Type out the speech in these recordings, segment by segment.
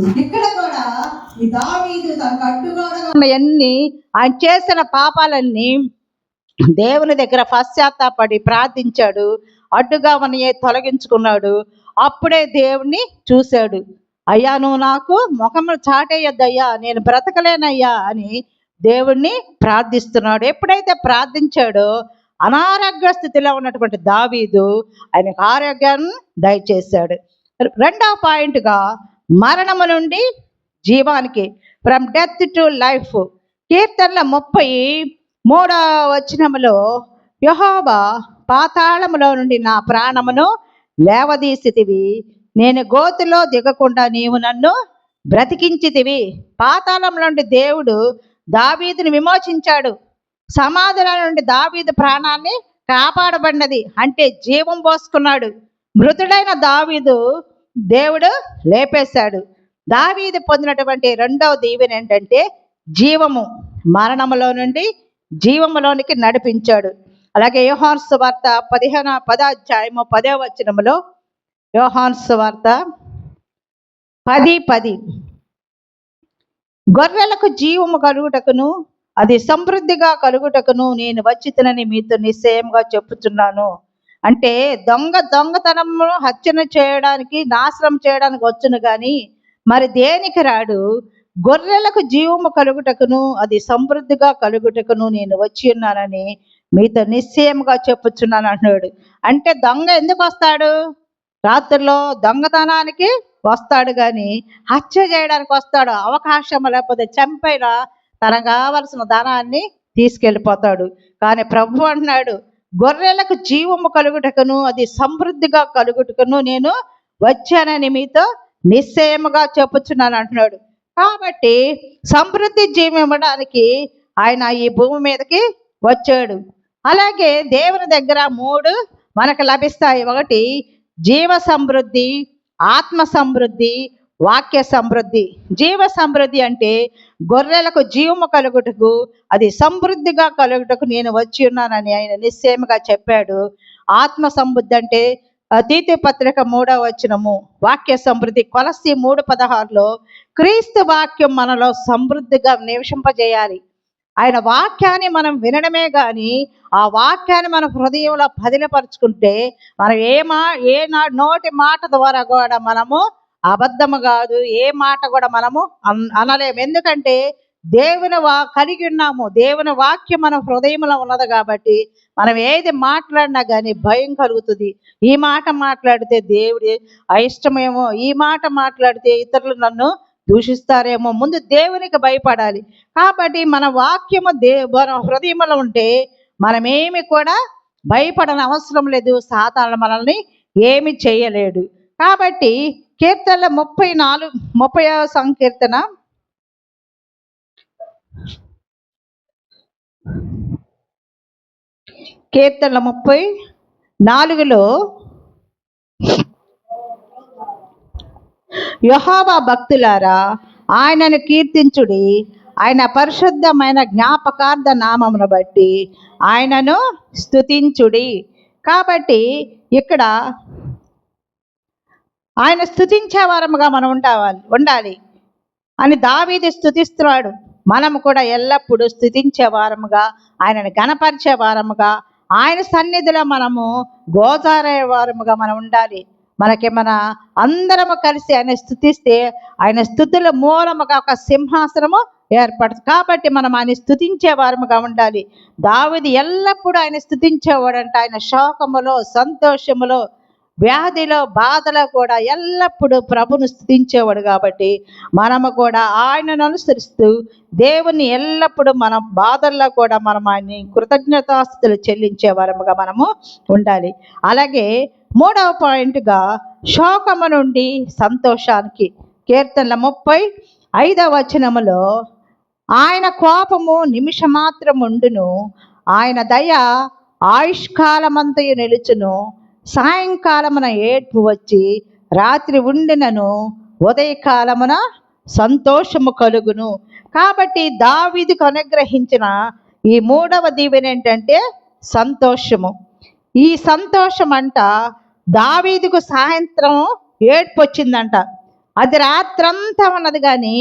ఇక్కడ కూడా ఈ దావీదు అన్ని ఆయన చేసిన పాపాలన్నీ దేవుని దగ్గర పశ్చాత్తాపడి ప్రార్థించాడు. అడ్డుగా మనയെ తొలగించుకున్నాడు. అప్పుడే దేవుణ్ణి చూశాడు. అయ్యా నువ్వు నాకు ముఖము చాటేయద్దయ్యా నేను బ్రతకలేనయ్యా అని దేవుణ్ణి ప్రార్థిస్తున్నాడు. ఎప్పుడైతే ప్రార్థించాడో అనారోగ్య స్థితిలో ఉన్నటువంటి దావీదు ఆయనకు ఆరోగ్యాన్ని దయచేశాడు. రెండవ పాయింట్గా మరణము నుండి జీవానికి ఫ్రమ్ డెత్ టు లైఫ్ కీర్తనల ముప్పై మూడవ వచనములో యహోబా పాతాళములో నుండి నా ప్రాణమును లేవదీసితివి. నేను గోతిలో దిగకుండా నీవు నన్ను బ్రతికించితివి. పాతాళం నుండి దేవుడు దావీదుని విమోచించాడు. సమాధుల నుండి దావీదు ప్రాణాన్ని కాపాడబడినది. అంటే జీవం పోసుకున్నాడు. మృతుడైన దావీదు దేవుడు లేపేశాడు. దావీది పొందినటువంటి రెండవ దీవెన ఏంటంటే జీవము. మరణములో నుండి జీవములోనికి నడిపించాడు. అలాగే యోహాన్స్ వార్త పదిహేను పదాధ్యాయము పదే వచనములో యోహాన్స్ వార్త పది పది. గొర్రెలకు జీవము కలుగుటకును అది సమృద్ధిగా కలుగుటకును నేను వచ్చితనని మీతో నిశ్చయంగా చెప్పుచున్నాను. అంటే దొంగ దొంగతనము హత్యన చేయడానికి నాశనం చేయడానికి వచ్చును కానీ మరి దేనికి రాడు? గొర్రెలకు జీవము కలుగుటకును అది సమృద్ధిగా కలుగుటకును నేను వచ్చి ఉన్నానని మీతో నిశ్చయముగా చెప్పుచున్నాను అంటున్నాడు. అంటే దొంగ ఎందుకు వస్తాడు? రాత్రిలో దొంగతనానికి వస్తాడు కానీ హత్య చేయడానికి వస్తాడు. అవకాశం లేకపోతే చంపైనా తనకు కావలసిన ధనాన్ని తీసుకెళ్ళిపోతాడు. కానీ ప్రభు అంటున్నాడు గొర్రెలకు జీవము కలుగుటకును అది సమృద్ధిగా కలుగుటకును నేను వచ్చానని మీతో నిశ్చయముగా చెప్పుచున్నాను అంటున్నాడు. కాబట్టి సమృద్ధి జీవం ఇవ్వడానికి ఆయన ఈ భూమి మీదకి వచ్చాడు. అలాగే దేవుని దగ్గర మూడు మనకు లభిస్తాయి. ఒకటి జీవ సమృద్ధి ఆత్మ సమృద్ధి వాక్య సమృద్ధి. జీవ సమృద్ధి అంటే గొర్రెలకు జీవము కలుగుటకు అది సమృద్ధిగా కలుగుటకు నేను వచ్చి ఉన్నానని ఆయన నిశ్చయముగా చెప్పాడు. ఆత్మ సమృద్ధి అంటే తీతి పత్రిక మూడవ వచనము. వాక్య సమృద్ధి. కొలసి మూడు పదహారులో క్రీస్తు వాక్యం మనలో సమృద్ధిగా నివసింపజేయాలి. ఆయన వాక్యాన్ని మనం వినడమే కానీ ఆ వాక్యాన్ని మన హృదయంలో పదిలపరుచుకుంటే మనం ఏ మా ఏ నా నోటి మాట ద్వారా కూడా మనము అబద్ధము కాదు ఏ మాట కూడా మనము అన్- అనలేము. ఎందుకంటే దేవుని వా కలిగి ఉన్నాము. దేవుని వాక్యం మన హృదయంలో ఉన్నది కాబట్టి మనం ఏది మాట్లాడినా కానీ భయం కలుగుతుంది. ఈ మాట మాట్లాడితే దేవుడి అయిష్టమేమో ఈ మాట మాట్లాడితే ఇతరులు నన్ను దూషిస్తారేమో. ముందు దేవునికి భయపడాలి. కాబట్టి మన వాక్యము దే మన హృదయంలో ఉంటే మనమేమి కూడా భయపడని అవసరం లేదు. సాతాను మనల్ని ఏమి చేయలేడు. కాబట్టి కీర్తనల ముప్పై నాలుగు ముప్పై సంకీర్తన. కీర్తనల ముప్పై నాలుగులో యహోవా భక్తులారా ఆయనను కీర్తించుడి. ఆయన పరిశుద్ధమైన జ్ఞాపకార్థ నామమును బట్టి ఆయనను స్తుతించుడి. కాబట్టి ఇక్కడ ఆయన స్థుతించే వారముగా మనం ఉండవాలి ఉండాలి. అని దావీది స్థుతిస్తున్నాడు మనము కూడా ఎల్లప్పుడూ స్థుతించే వారముగా ఆయనను గణపరిచే వారముగా ఆయన సన్నిధిలో మనము గోచారే వారముగా మనం ఉండాలి. మనకి మన అందరము కలిసి ఆయన స్థుతిస్తే ఆయన స్థుతుల మూలముగా ఒక సింహాసనము ఏర్పడుతుంది కాబట్టి మనం ఆయన స్థుతించే వారముగా ఉండాలి. దావిది ఎల్లప్పుడూ ఆయన స్థుతించేవాడంట ఆయన శోకములో సంతోషములో వ్యాధిలో బాధలో కూడా ఎల్లప్పుడూ ప్రభును స్థుతించేవాడు కాబట్టి మనము కూడా ఆయనను అనుసరిస్తూ దేవుని ఎల్లప్పుడూ మన బాధల్లో కూడా మనం ఆయన్ని కృతజ్ఞతాస్తులు చెల్లించే వారముగా మనము ఉండాలి. అలాగే మూడవ పాయింట్గా శోకము నుండి సంతోషానికి కీర్తనల ముప్పై ఐదవ వచనములో ఆయన కోపము నిమిషమాత్రం ఉండును ఆయన దయ ఆయుష్కాలమంతయు నిలుచును సాయంకాలమున ఏడ్పు వచ్చి రాత్రి ఉండినను ఉదయకాలమున సంతోషము కలుగును. కాబట్టి దావీదుకు అనుగ్రహించిన ఈ మూడవ దీవెన ఏంటంటే సంతోషము. ఈ సంతోషం అంట దావీదుకు సాయంత్రం ఏడ్పు వచ్చిందంట. అది రాత్రంతా ఉన్నది కానీ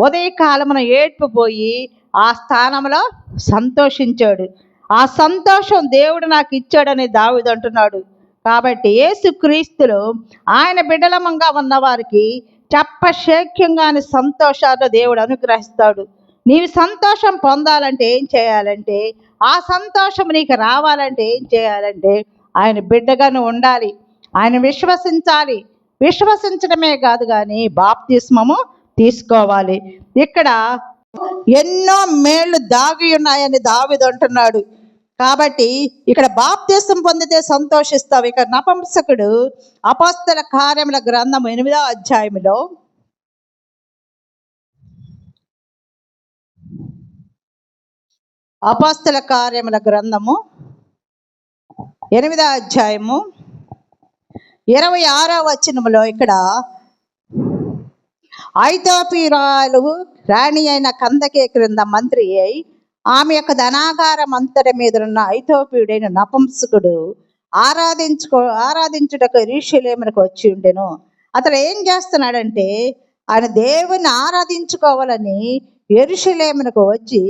ఉదయకాలమున ఏడ్పు పోయి ఆ స్థానంలో సంతోషించాడు. ఆ సంతోషం దేవుడు నాకు ఇచ్చాడని దావిదంటున్నాడు అంటున్నాడు. కాబట్టి యేసుక్రీస్తులో ఆయన బిడలమంగా ఉన్నవారికి చెప్పశక్యంగాని సంతోషాలు దేవుడు అనుగ్రహిస్తాడు. నీవు సంతోషం పొందాలంటే ఏం చేయాలంటే ఆ సంతోషం నీకు రావాలంటే ఏం చేయాలంటే ఆయన బిడ్డగాను ఉండాలి. ఆయన విశ్వసించాలి. విశ్వసించడమే కాదు కానీ బాప్తిస్మము తీసుకోవాలి. ఇక్కడ ఎన్నో మేళ్ళు దాగి ఉన్నాయని దావిదంటున్నాడు కాబట్టి ఇక్కడ బాప్తీసం పొందితే సంతోషిస్తావు. ఇక్కడ నపంసకుడు అపస్తల కార్యముల గ్రంథం ఎనిమిదో అధ్యాయములో అపాస్తల కార్యముల గ్రంథము ఎనిమిదో అధ్యాయము ఇరవై ఆరో వచనములో ఇక్కడ ఐతోపిరాలు రాణి అయిన కందకే క్రింద మంత్రి అయి ఆమె యొక్క ధనాగారం అంతటి మీద ఉన్న ఐతోపియుడైన నపంసకుడు ఆరాధించుకో ఆరాధించుటకు రీషులేమునకు వచ్చి ఉండెను. అతడు ఏం చేస్తున్నాడంటే ఆయన దేవుని ఆరాధించుకోవాలని ఎరుషులేమునకు వచ్చి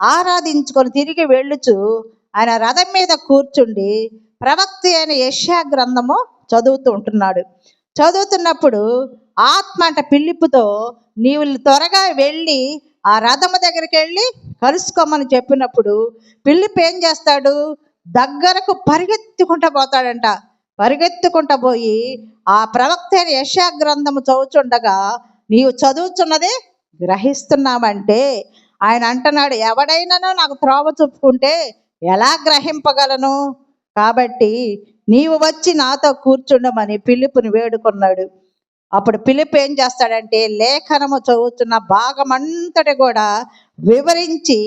ఆరాధించుకొని తిరిగి వెళ్ళుచు ఆయన రథం మీద కూర్చుండి ప్రవక్త అయిన యష్యా గ్రంథము చదువుతూ ఉంటున్నాడు. చదువుతున్నప్పుడు ఆత్మ అంట పిల్లిపుతో నీవు త్వరగా వెళ్ళి ఆ రథము దగ్గరికి వెళ్ళి కలుసుకోమని చెప్పినప్పుడు పిల్లిపు ఏం చేస్తాడు? దగ్గరకు పరిగెత్తుకుంటా పోతాడంట. పరిగెత్తుకుంటా పోయి ఆ ప్రవక్త అయిన యశా గ్రంథము చదువుచుండగా నీవు చదువుతున్నదే గ్రహిస్తున్నామంటే ఆయన అంటున్నాడు ఎవడైనానో నాకు త్రోవ చూపుకుంటే ఎలా గ్రహింపగలను? కాబట్టి నీవు వచ్చి నాతో కూర్చుండమని పిలుపుని వేడుకున్నాడు. అప్పుడు పిలుపు ఏం చేస్తాడంటే లేఖనము చదువుతున్న భాగమంతటి కూడా వివరించి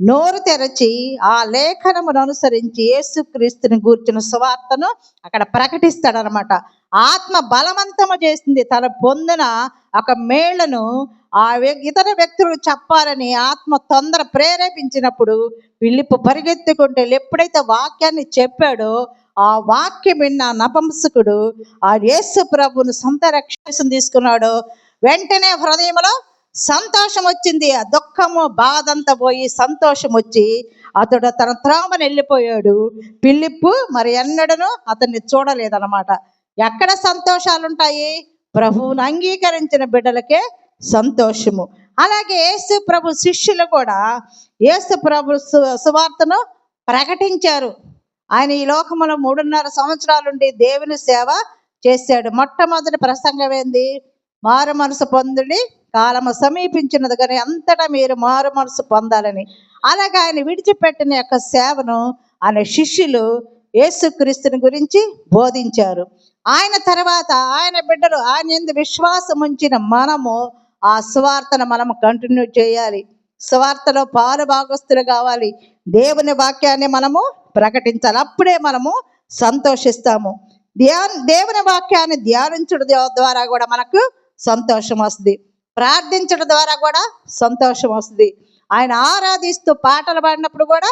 నోరు తెరచి ఆ లేఖనమును అనుసరించి యేసుక్రీస్తుని గూర్చిన సువార్తను అక్కడ ప్రకటిస్తాడనమాట. ఆత్మ బలవంతము చేసింది తన పొందిన ఒక మేళ్ళను ఆ ఇతర వ్యక్తులు చెప్పాలని ఆత్మ తొందర ప్రేరేపించినప్పుడు పిలుపు పరిగెత్తుకుంటే ఎప్పుడైతే వాక్యాన్ని చెప్పాడో ఆ వాక్యం విన్న నపంసకుడు ఆ యేసు ప్రభును సొంత రక్షణ తీసుకున్నాడు వెంటనే హృదయంలో సంతోషం వచ్చింది ఆ దుఃఖము బాధ అంతా పోయి సంతోషం వచ్చి అతడు తన త్రామని వెళ్ళిపోయాడు. పిల్లిప్పు మరి ఎన్నడను అతన్ని చూడలేదన్నమాట. ఎక్కడ సంతోషాలు ఉంటాయి ప్రభువును అంగీకరించిన బిడ్డలకే సంతోషము. అలాగే యేసు ప్రభు శిష్యులు కూడా యేసు ప్రభు సు- సువార్తను ప్రకటించారు. ఆయన ఈ లోకములో మూడున్నర సంవత్సరాలుండి దేవుని సేవ చేశాడు. మొట్టమొదటి ప్రసంగం ఏంది మారు మనసు పొందుడి కాలము సమీపించినది కానీ అంతటా మీరు మారు మనసు పొందాలని. అలాగే ఆయన విడిచిపెట్టిన యొక్క సేవను ఆయన శిష్యులు యేసుక్రీస్తుని గురించి బోధించారు. ఆయన తర్వాత ఆయన బిడ్డలు ఆయన ఎందు విశ్వాసం ఉంచిన మనము ఆ స్వార్థను మనము కంటిన్యూ చేయాలి. స్వార్థలో పాలు భాగస్తులు కావాలి. దేవుని వాక్యాన్ని మనము ప్రకటించాలి. అప్పుడే మనము సంతోషిస్తాము. ధ్యా దేవుని వాక్యాన్ని ధ్యానించడం ద్వారా కూడా మనకు సంతోషం వస్తుంది. ప్రార్థించడం ద్వారా కూడా సంతోషం వస్తుంది. ఆయన ఆరాధిస్తూ పాటలు పాడినప్పుడు కూడా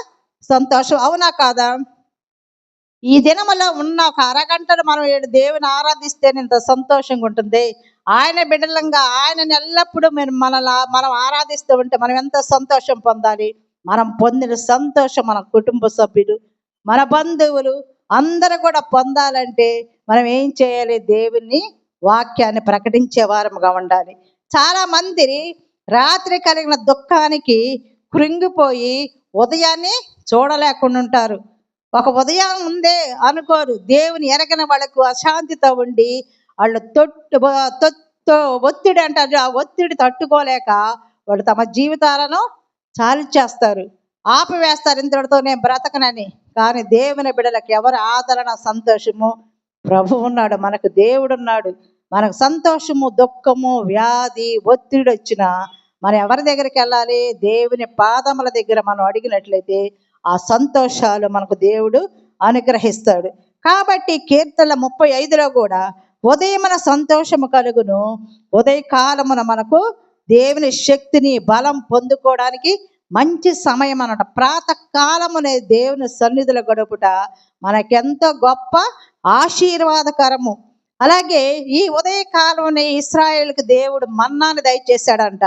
సంతోషం. అవునా కాదా? ఈ దినములో ఉన్న ఒక అరగంటను మనం ఏడు దేవుని ఆరాధిస్తే ఇంత సంతోషంగా ఉంటుంది. ఆయన బిడ్డలంగా ఆయనని ఎల్లప్పుడూ మేము మనలా మనం ఆరాధిస్తూ ఉంటే మనం ఎంత సంతోషం పొందాలి? మనం పొందిన సంతోషం మన కుటుంబ సభ్యులు మన బంధువులు అందరూ కూడా పొందాలంటే మనం ఏం చేయాలి? దేవుని వాక్యాన్ని ప్రకటించే వారముగా ఉండాలి. చాలా మంది రాత్రి కలిగిన దుఃఖానికి కృంగిపోయి ఉదయాన్ని చూడలేకుండా ఉంటారు. ఒక ఉదయం ఉందే అనుకోరు. దేవుని ఎరగని వాళ్ళకు అశాంతితో ఉండి వాళ్ళు తొట్టు తొత్తు ఒత్తిడి అంటారు. ఆ ఒత్తిడి తట్టుకోలేక వాళ్ళు తమ జీవితాలను చాలు చేస్తారు ఆపివేస్తారు ఇంతటితో నేను బ్రతకనని. కానీ దేవుని బిడలకు ఎవరు ఆదరణ సంతోషము ప్రభు ఉన్నాడు మనకు దేవుడు ఉన్నాడు. మనకు సంతోషము దుఃఖము వ్యాధి ఒత్తిడి వచ్చినా మనం ఎవరి దగ్గరికి వెళ్ళాలి? దేవుని పాదముల దగ్గర మనం అడిగినట్లయితే ఆ సంతోషాలు మనకు దేవుడు అనుగ్రహిస్తాడు. కాబట్టి కీర్తన ముప్పై ఐదులో కూడా ఉదయమున సంతోషము కలుగును. ఉదయకాలమున మనకు దేవుని శక్తిని బలం పొందుకోవడానికి మంచి సమయం అన్నమాట. ప్రాతకాలమునే దేవుని సన్నిధిలో గడుపుట మనకెంతో గొప్ప ఆశీర్వాదకరము. అలాగే ఈ ఉదయకాలంలోనే ఇస్రాయేల్కి దేవుడు మన్నాను దయచేశాడంట.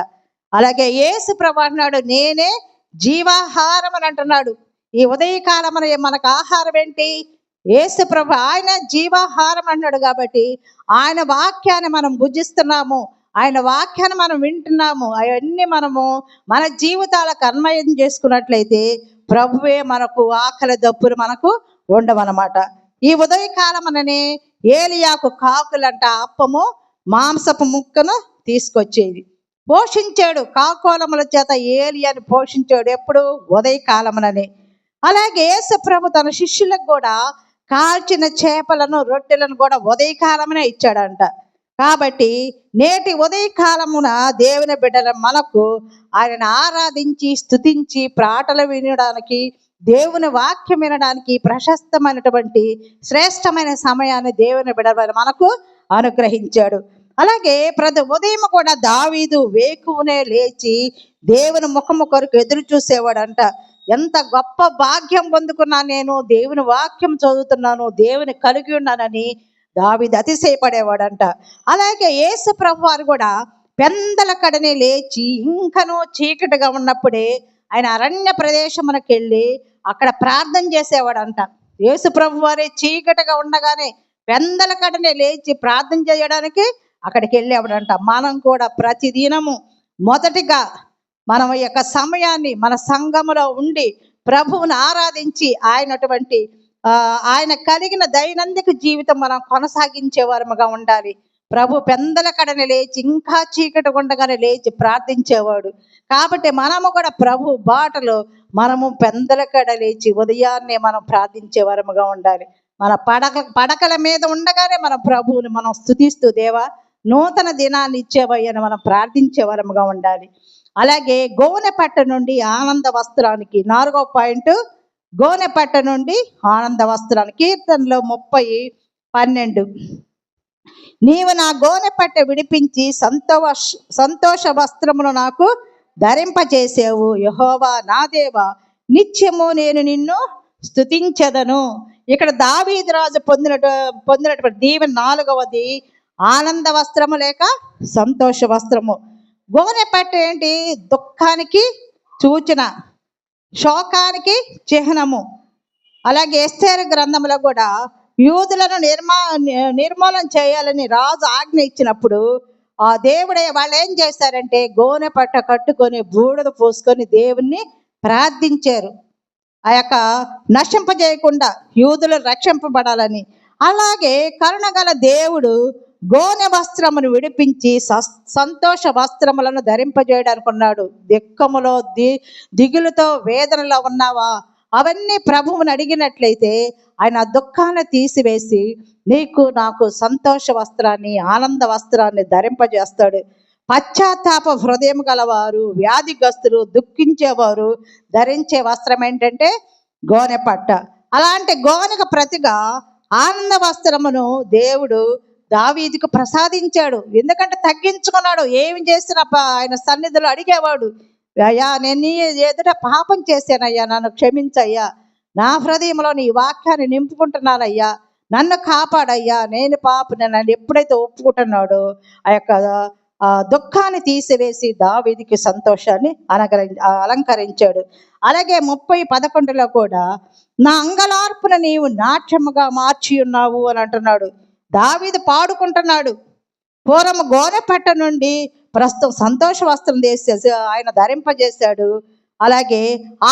అలాగే యేసు ప్రభు అంటున్నాడు నేనే జీవాహారం అని అంటున్నాడు. ఈ ఉదయకాలం మనకు ఆహారం ఏంటి? యేసు ప్రభు ఆయన జీవాహారం అన్నాడు కాబట్టి ఆయన వాక్యాన్ని మనం భుజిస్తున్నాము ఆయన వాక్యాన్ని మనం వింటున్నాము. అవన్నీ మనము మన జీవితాలకు అన్వయం చేసుకున్నట్లయితే ప్రభువే మనకు ఆకలి దప్పులు మనకు ఉండవన్నమాట. ఈ ఉదయకాలమనని ఏలియాకు కాకులంట అప్పము మాంసపు ముక్కను తీసుకొచ్చేది. పోషించాడు. కాకోలముల చేత ఏలియాని పోషించాడు ఎప్పుడు? ఉదయకాలమునని. అలాగే యేసప్రభు తన శిష్యులకు కూడా కాల్చిన చేపలను రొట్టెలను కూడా ఉదయకాలమునే ఇచ్చాడంట. కాబట్టి నేటి ఉదయకాలమున దేవుని బిడ్డల మనకు ఆయన ఆరాధించి స్తుతించి ప్రాటలు వినడానికి దేవుని వాక్యం వినడానికి ప్రశస్తమైనటువంటి శ్రేష్టమైన సమయాన్ని దేవుని బిడ్డల మనకు అనుగ్రహించాడు. అలాగే ప్రతి ఉదయం కూడా దావీదు వేకువనే లేచి దేవుని ముఖము కొరకు ఎదురు చూసేవాడంట. ఎంత గొప్ప భాగ్యం పొందుకున్నా నేను దేవుని వాక్యం చదువుతున్నాను దేవుని కలిగి ఉన్నానని దావిది అతిశయపడేవాడంట. అలాగే యేసు ప్రభు వారు కూడా పెందల కడనే లేచి ఇంకనూ చీకటిగా ఉన్నప్పుడే ఆయన అరణ్య ప్రదేశమునకు వెళ్ళి అక్కడ ప్రార్థన చేసేవాడంట. యేసు ప్రభు వారే చీకటిగా ఉండగానే పెందల కడనే లేచి ప్రార్థన చేయడానికి అక్కడికి వెళ్ళేవాడంట. మనం కూడా ప్రతిదినము మొదటిగా మనం యొక్క సమయాన్ని మన సంఘములో ఉండి ప్రభువును ఆరాధించి ఆయనటువంటి ఆయన కలిగిన దైనందిక జీవితం మనం కొనసాగించే వారముగా ఉండాలి. ప్రభు పెందల కడని లేచి ఇంకా చీకటి ఉండగానే లేచి ప్రార్థించేవాడు. కాబట్టి మనము కూడా ప్రభు బాటలో మనము పెందల కడ లేచి ఉదయాన్నే మనం ప్రార్థించే వారముగా ఉండాలి. మన పడక పడకల మీద ఉండగానే మన ప్రభువుని మనం స్తుతిస్తూ దేవా నూతన దినాన్ని ఇచ్చేవయ్యని మనం ప్రార్థించే వరముగా ఉండాలి. అలాగే గోనెపట్ట నుండి ఆనంద వస్త్రానికి నాలుగో పాయింట్ గోనెపట్ట నుండి ఆనంద వస్త్రాలు. కీర్తనలో ముప్పై పన్నెండు. నీవు నా గోనెపట్ట విడిపించి సంతోష సంతోష వస్త్రమును నాకు ధరింపచేసేవు యహోవా నా దేవ నిత్యము నేను నిన్ను స్తుతించదను. ఇక్కడ దావీదిరాజు రాజు పొందినటు పొందినటువంటి దీవెన నాలుగవది ఆనంద వస్త్రము లేక సంతోష వస్త్రము. గోనె పట్ట ఏంటి? దుఃఖానికి సూచన. శోకానికి చిహ్నము. అలాగే ఎస్తేర గ్రంథంలో కూడా యూదులను నిర్మా నిర్మూలన చేయాలని రాజు ఆజ్ఞ ఇచ్చినప్పుడు ఆ దేవుడే వాళ్ళు ఏం చేశారంటే గోనె పట్ట కట్టుకొని బూడిద పోసుకొని దేవుణ్ణి ప్రార్థించారు. ఆ యొక్క నశింపజేయకుండా యూదులు రక్షింపబడాలని. అలాగే కరుణగల దేవుడు గోనె వస్త్రమును విడిపించి సస్- సంతోష వస్త్రములను ధరింపజేయడానికి ఉన్నాడు దిక్కములో ది దిగులుతో వేదనలో ఉన్నావా? అవన్నీ ప్రభువుని అడిగినట్లయితే ఆయన దుఃఖాన్ని తీసివేసి నీకు నాకు సంతోష వస్త్రాన్ని ఆనంద వస్త్రాన్ని ధరింపజేస్తాడు. పశ్చాత్తాప హృదయం గలవారు వ్యాధిగ్రస్తులు దుఃఖించేవారు ధరించే వస్త్రం ఏంటంటే గోనె పట్ట. అలాంటి గోనెకు ప్రతిగా ఆనంద వస్త్రమును దేవుడు దావీదికి ప్రసాదించాడు. ఎందుకంటే తగ్గించుకున్నాడు. ఏమి చేసినా ఆయన సన్నిధిలో అడిగేవాడు. అయ్యా నేను నీ ఎదుట పాపం చేశానయ్యా. నన్ను క్షమించయ్యా. నా హృదయంలో నీ వాక్యాన్ని నింపుకుంటున్నానయ్యా. నన్ను కాపాడయ్యా. నేను పాపని నన్ను ఎప్పుడైతే ఒప్పుకుంటున్నాడో ఆ యొక్క దుఃఖాన్ని తీసివేసి దావీదికి సంతోషాన్ని అనగరి అలంకరించాడు. అలాగే ముప్పై పదకొండులో కూడా నా అంగలార్పున నీవు నాట్యముగా మార్చి ఉన్నావు అని అంటున్నాడు. దావీదు పాడుకుంటున్నాడు. పూర్వం గోనెపట్ట నుండి ప్రస్తుతం సంతోష వస్త్రం చేసేసి ఆయన ధరింపజేశాడు. అలాగే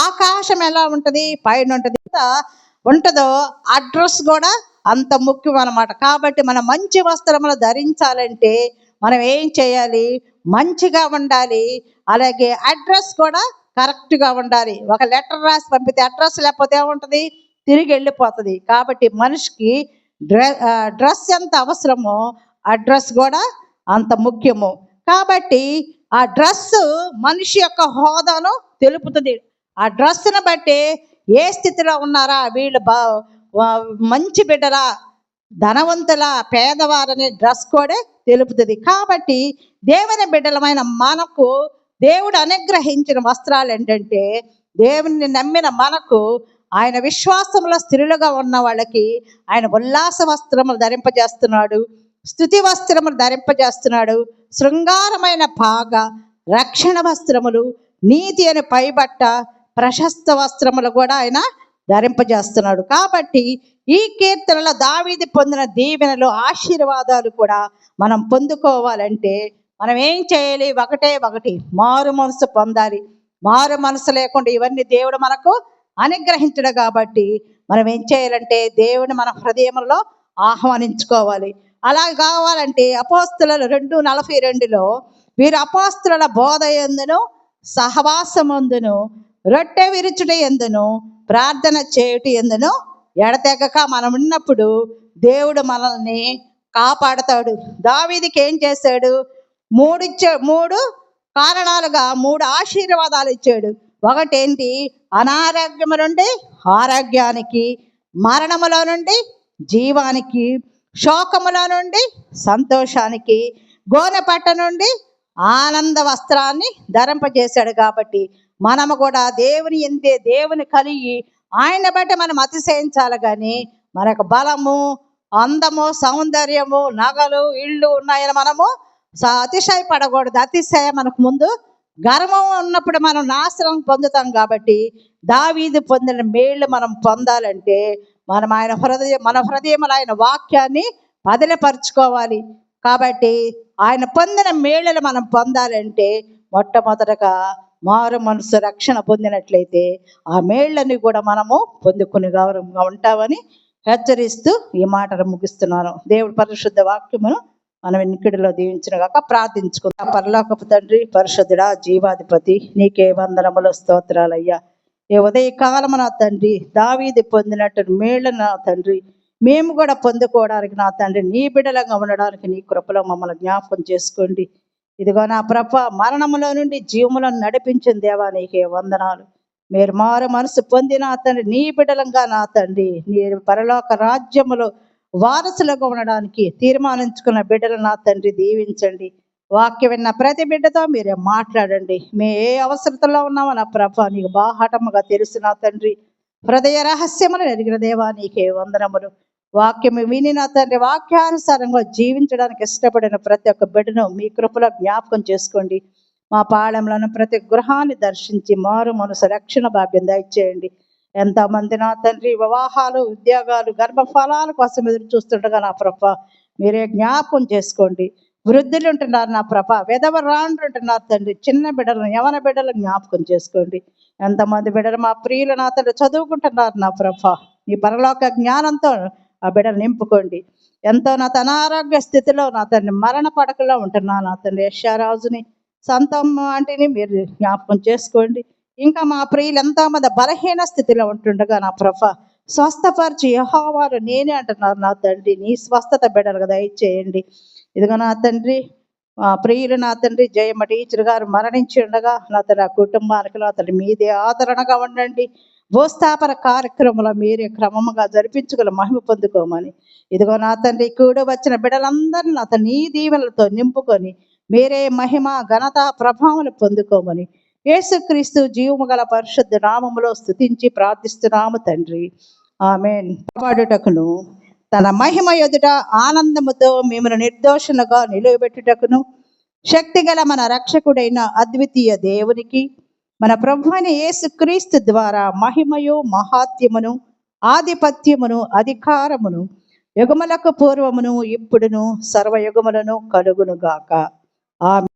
ఆకాశం ఎలా ఉంటుంది? పైన ఉంటుంది. ఉంటుందో అడ్రస్ కూడా అంత ముఖ్యం అన్నమాట. కాబట్టి మనం మంచి వస్త్రములు ధరించాలంటే మనం ఏం చేయాలి? మంచిగా ఉండాలి. అలాగే అడ్రస్ కూడా కరెక్ట్గా ఉండాలి. ఒక లెటర్ రాసి పంపితే అడ్రస్ లేకపోతే ఏముంటుంది? తిరిగి వెళ్ళిపోతుంది. కాబట్టి మనిషికి డ్రె డ్రెస్ ఎంత అవసరమో ఆ డ్రెస్ కూడా అంత ముఖ్యము. కాబట్టి ఆ డ్రెస్ మనిషి యొక్క హోదాను తెలుపుతుంది. ఆ డ్రెస్ను బట్టి ఏ స్థితిలో ఉన్నారా? వీళ్ళు బా మంచి బిడ్డరా ధనవంతుల పేదవారనే డ్రెస్ కోడే తెలుపుతుంది. కాబట్టి దేవుని బిడ్డలమైన మనకు దేవుడు అనుగ్రహించిన వస్త్రాలు ఏంటంటే దేవుని నమ్మిన మనకు ఆయన విశ్వాసంలో స్థిరులుగా ఉన్న వాళ్ళకి ఆయన ఉల్లాస వస్త్రములు ధరింపజేస్తున్నాడు స్థుతి వస్త్రములు ధరింపజేస్తున్నాడు శృంగారమైన పాగ రక్షణ వస్త్రములు నీతి అని పైబట్ట ప్రశస్త వస్త్రములు కూడా ఆయన ధరింపజేస్తున్నాడు. కాబట్టి ఈ కీర్తనలో దావీది పొందిన దీవెనలు ఆశీర్వాదాలు కూడా మనం పొందుకోవాలంటే మనం ఏం చేయాలి? ఒకటే ఒకటి మారు మనసు పొందాలి. మారు మనసు లేకుండా ఇవన్నీ దేవుడు మనకు అనుగ్రహించడు కాబట్టి మనం ఏం చేయాలంటే దేవుని మన హృదయంలో ఆహ్వానించుకోవాలి. అలా కావాలంటే అపోస్తుల రెండు నలభై రెండులో వీరు అపోస్తుల బోధ ఎందును సహవాసమందును రొట్టె విరుచుట ఎందును ప్రార్థన చేయుట ఎందును ఎడతెగక మనం ఉన్నప్పుడు దేవుడు మనల్ని కాపాడతాడు. దావీదికి ఏం చేశాడు? మూడు మూడు కారణాలుగా మూడు ఆశీర్వాదాలు ఇచ్చాడు. ఒకటేంటి? అనారోగ్యము నుండి ఆరోగ్యానికి మరణములో నుండి జీవానికి శోకములో నుండి సంతోషానికి గోనెపట్ట నుండి ఆనంద వస్త్రాన్ని ధరింపజేశాడు కాబట్టి మనము కూడా దేవుని ఎందే దేవుని కలిగి ఆయన బట్టి మనం అతిశయించాలి కానీ మనకు బలము అందము సౌందర్యము నగలు ఇళ్ళు ఉన్నాయని మనము స- అతిశయపడకూడదు అతిశయ మనకు ముందు గర్వం ఉన్నప్పుడు మనం నాశనం పొందుతాం కాబట్టి దావీది పొందిన మేళ్ళు మనం పొందాలంటే మనం ఆయన హృదయం మన హృదయంలో ఆయన వాక్యాన్ని పదిలపరుచుకోవాలి. కాబట్టి ఆయన పొందిన మేళ్ళను మనం పొందాలంటే మొట్టమొదటగా మారు మనసు రక్షణ పొందినట్లయితే ఆ మేళ్ళని కూడా మనము పొందుకుని గౌరవంగా ఉంటామని హెచ్చరిస్తూ ఈ మాటను ముగిస్తున్నాను. దేవుడి పరిశుద్ధ వాక్యమును మనం ఎన్నికడిలో దీవించిన కాక ప్రార్థించుకుందాం. పరలోకపు తండ్రి పరిశుద్ధుడా జీవాధిపతి నీకే వందనములు స్తోత్రాలయ్యా. ఏ ఉదయకాలము నా తండ్రి దావీది పొందినట్టు మేళ్ళ నా తండ్రి. మేము కూడా పొందుకోవడానికి నా తండ్రి నీ బిడలంగా ఉండడానికి నీ కృపలో మమ్మల్ని జ్ఞాపకం చేసుకోండి. ఇదిగో నా ప్రభ మరణములో నుండి జీవములను నడిపించిన దేవా నీకే వందనాలు. మీరు మారు మనసు పొంది నా తండ్రి నీ బిడలంగా నా తండ్రి. నీ పరలోక రాజ్యములో వారసులుగా ఉండడానికి తీర్మానించుకున్న బిడ్డలు నా తండ్రి దీవించండి. వాక్యం విన్న ప్రతి బిడ్డతో మీరే మాట్లాడండి. మేము ఏ అవసరతలో ఉన్నామో నా ప్రభ నీకు బాహాటముగా తెలుసు నా తండ్రి. హృదయ రహస్యములు ఎరిగిన దేవా నీకే వందనములు. వాక్యము విని నా తండ్రి వాక్యానుసారంగా జీవించడానికి ఇష్టపడిన ప్రతి ఒక్క బిడ్డను మీ కృపలో జ్ఞాపకం చేసుకోండి. మా పాళంలోని ప్రతి గృహాన్ని దర్శించి మారు మనసు రక్షణ భాగ్యం దయచేయండి. ఎంతమంది నా తండ్రి వివాహాలు ఉద్యోగాలు గర్భఫలాల కోసం ఎదురు చూస్తుండగా నా ప్రభ మీరే జ్ఞాపకం చేసుకోండి. వృద్ధులు ఉంటున్నారు నా ప్రభ విధవరాండ్రు ఉంటున్నారు తండ్రి చిన్న బిడ్డలను యవన బిడ్డలు జ్ఞాపకం చేసుకోండి. ఎంతమంది బిడ్డలు మా ప్రియులు నా తండ్రి చదువుకుంటున్నారు నా ప్రభ నీ పరలోక జ్ఞానంతో ఆ బిడ్డలు నింపుకోండి. ఎంతో నా తన అనారోగ్య స్థితిలో నా తండ్రి మరణ పడకలో ఉంటున్నాను నా తండ్రి యశారాజుని సంతమ్మ అంటేని మీరు జ్ఞాపకం చేసుకోండి. ఇంకా మా ప్రియులు ఎంతో బలహీన స్థితిలో ఉంటుండగా నా ప్రభ స్వస్థపరిచి యహోవారు నేనే అంటున్నారు నా తండ్రి నీ స్వస్థత బిడ్డలుగా దయచేయండి ఇదిగో నా తండ్రి మా ప్రియులు నా తండ్రి జయమ్మ టీచర్ గారు మరణించి ఉండగా నా తండ్రి ఆ కుటుంబానికి నా తండ్రి మీదే ఆదరణగా ఉండండి. భూస్థాపన కార్యక్రమంలో మీరే క్రమముగా జరిపించుకుని మహిమ పొందుకోమని. ఇదిగో నా తండ్రి కూడు వచ్చిన బిడ్డలందరినీ అతని నీ దీవెనలతో నింపుకొని మీరే మహిమ ఘనత ప్రభావం పొందుకోమని. యేసుక్రీస్తు జీవము గల పరిశుద్ధ నామములో స్తుతించి ప్రార్థిస్తున్నాము తండ్రి. ఆమె కాపాడుటకును తన మహిమ ఎదుట ఆనందముతో మిమ్మల్ని నిర్దోషులుగా నిలువబెట్టుటకును శక్తిగల మన రక్షకుడైన అద్వితీయ దేవునికి మన ప్రభు అయిన యేసుక్రీస్తు ద్వారా మహిమయు మహాత్యమును ఆధిపత్యమును అధికారమును యుగములకు పూర్వమును ఇప్పుడును సర్వయుగములను కలుగునుగాక. ఆమె